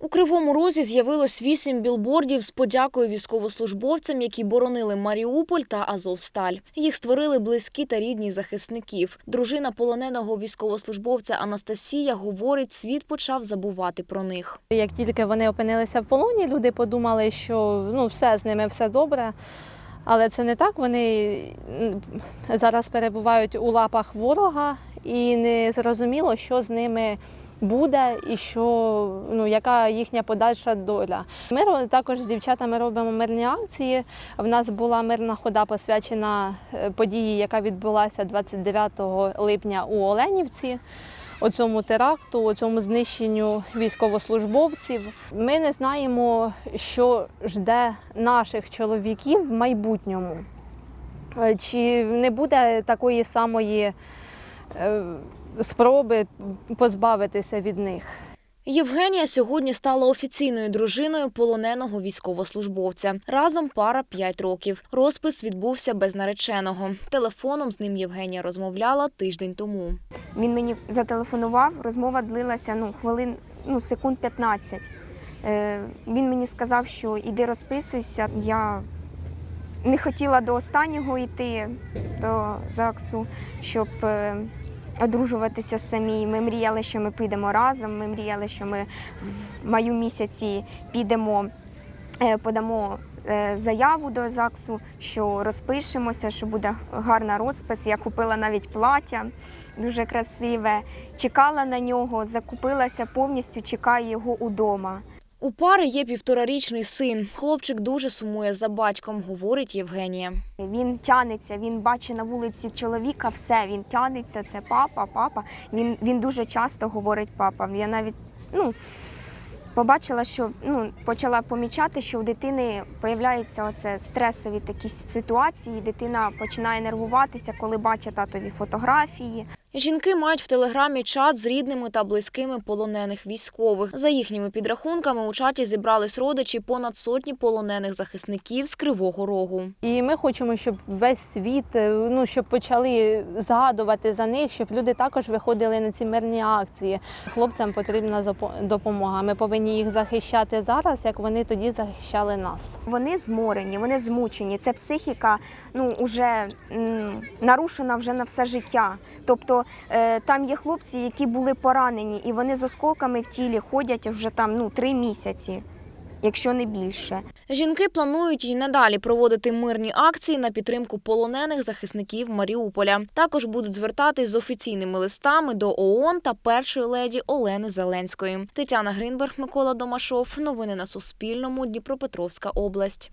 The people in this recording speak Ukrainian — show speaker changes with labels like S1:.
S1: У Кривому Розі з'явилось вісім білбордів з подякою військовослужбовцям, які боронили Маріуполь та Азовсталь. Їх створили близькі та рідні захисників. Дружина полоненого військовослужбовця Анастасія говорить, світ почав забувати про них.
S2: Як тільки вони опинилися в полоні, люди подумали, що ну все з ними все добре. Але це не так. Вони зараз перебувають у лапах ворога, і не зрозуміло, що з ними буде і що ну яка їхня подальша доля. Ми також з дівчатами робимо мирні акції. В нас була мирна хода посвячена е, події, яка відбулася 29 липня у Оленівці. Оцьому теракту, оцьому знищенню військовослужбовців. Ми не знаємо, що жде наших чоловіків в майбутньому. Е, Чи не буде такої самої спроби позбавитися від них?
S1: Євгенія сьогодні стала офіційною дружиною полоненого військовослужбовця. Разом пара 5 років. Розпис відбувся без нареченого. Телефоном з ним Євгенія розмовляла тиждень тому.
S3: Він мені зателефонував, розмова длилася ну, хвилин, ну, секунд 15. Е, він мені сказав, що іди розписуйся. Я не хотіла до останнього йти до ЗАГСу, щоб е, одружуватися самі. Ми мріяли, що ми підемо разом. Ми мріяли, що ми в маю місяці підемо, е, подамо е, заяву до ЗАГСу, що розпишемося, що буде гарна розпис. Я купила навіть плаття дуже красиве. Чекала на нього, закупилася повністю, чекаю його удома.
S1: У пари є півторарічний син. Хлопчик дуже сумує за батьком, говорить Євгенія.
S3: Він тянеться, він бачить на вулиці чоловіка, все, він тянеться, це папа, папа. Він, він дуже часто говорить папа. Я навіть ну, побачила, що ну, почала помічати, що у дитини появляються оце стресові такі ситуації. Дитина починає нервуватися, коли бачить татові фотографії.
S1: Жінки мають в телеграмі чат з рідними та близькими полонених військових. За їхніми підрахунками у чаті зібрались родичі понад сотні полонених захисників з Кривого Рогу.
S2: І ми хочемо, щоб весь світ е, ну щоб почали згадувати за них, щоб люди також виходили на ці мирні акції. Хлопцям потрібна допомога. Ми повинні їх захищати зараз, як вони тоді захищали нас.
S3: Вони зморені, вони змучені. Це психіка ну, уже м, нарушена вже на все життя. Тобто е, там є хлопці, які були поранені, і вони з осколками в тілі ходять вже там ну, три місяці, якщо не більше.
S1: Жінки планують і надалі проводити мирні акції на підтримку полонених захисників Маріуполя. Також будуть звертатись з офіційними листами до ООН та першої леді Олени Зеленської. Тетяна Гринберг, Микола Домашов. Новини на Суспільному. Дніпропетровська область.